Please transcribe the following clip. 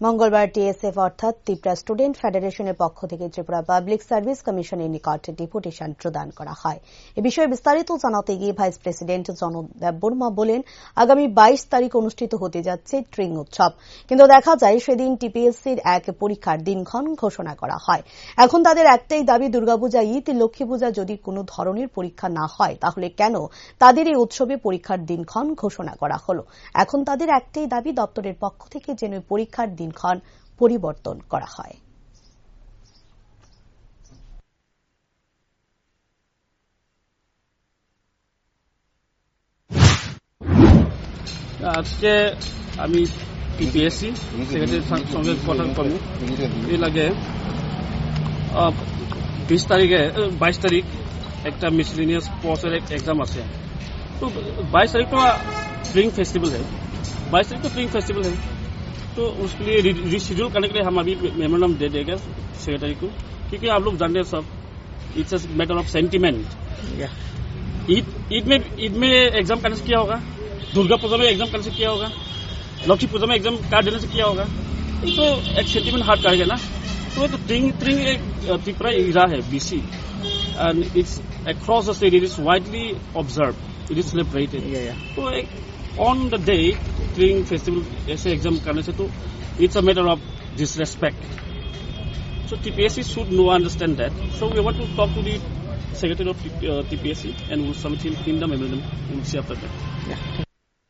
মঙ্গলবার টিএসএফ অর্থাৎ ত্রিপুরা স্টুডেন্ট ফেডারেশনের পক্ষ থেকে ত্রিপুরা পাবলিক সার্ভিস কমিশনের নিকট ডেপুটেশন প্রদান করা হয়। এ বিষয়ে বিস্তারিত জানাতে গিয়ে ভাইস প্রেসিডেন্ট জন দেববর্মা বলেন, আগামী বাইশ তারিখ অনুষ্ঠিত হতে যাচ্ছে ট্রিং উৎসব। কিন্তু দেখা যায় সেদিন টিপিএসসির এক পরীক্ষার দিনক্ষণ ঘোষণা করা হয়। এখন তাদের একটাই দাবি, দুর্গাপূজা, ঈদ, লক্ষ্মী পূজা যদি কোনো ধরনের পরীক্ষা না হয়, তাহলে কেন তাদের এই উৎসবে পরীক্ষার দিনক্ষণ ঘোষণা করা হল? এখন তাদের একটাই দাবি, দপ্তরের পক্ষ থেকে যেন পরীক্ষার দিনক্ষণ পরিবর্তন করা হয় আজকে আমি পিপিএসসি সেক্রেটারির সঙ্গে কথা করবো এর আগে বিশ তারিখে বাইশ তারিখ একটা मिसलिनियस पोस्टर एक एग्जाम আছে तो बाईस तारीख तो स्प्रिंग फेस्टिवल है बाईस तारीख तो स्प्रिंग फेस्टिवल है तो उसके लिए रिशेड्यूल करने के लिए हम अभी मेमोरेंडम दे देंगे सेक्रेटरी को क्योंकि आप लोग जानते हैं सब it's a matter of sentiment Eid Eid में ईद में एग्ज़ाम करने से क्या होगा दुर्गा पूजा में एग्ज़ाम करने से क्या होगा लक्ष्मी पूजा में एग्ज़ाम कार्ड देने से क्या होगा ये तो एक सेंटिमेंट हार्ट करेगा ना। तो तो ट्रिंग ट्रिंग एक त्रिपुरा इरा है BC and it's across the state it is widely observe it is celebrated तो एक on the day Tring festival ऐसे एग्ज़ाम करने से तो it's a matter of disrespect so TPSC should know understand that so we want to talk to the secretary of TPSC and something in the memoriam see after that